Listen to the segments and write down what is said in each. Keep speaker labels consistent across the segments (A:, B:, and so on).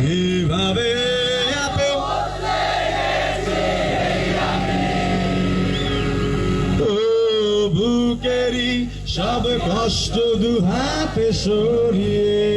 A: কিভাবে এত ও বুকেরই সব কষ্ট দু হাতে সরিয়ে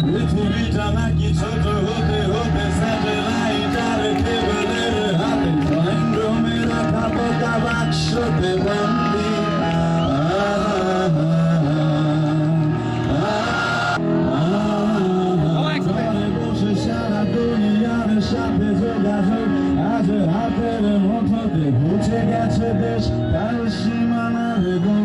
A: পৃথিবীটা নাকি ছোট হতে হতে স্যাটেলাইটার কেবলের হাতে। ড্রয়িং রুমে রাখা পোকা বাক্সতে বন্দি। সাথে যোগাযোগ। আজ হাতের মুঠোতে ঘুচে গেছে দেশ তার সীমানা বেগম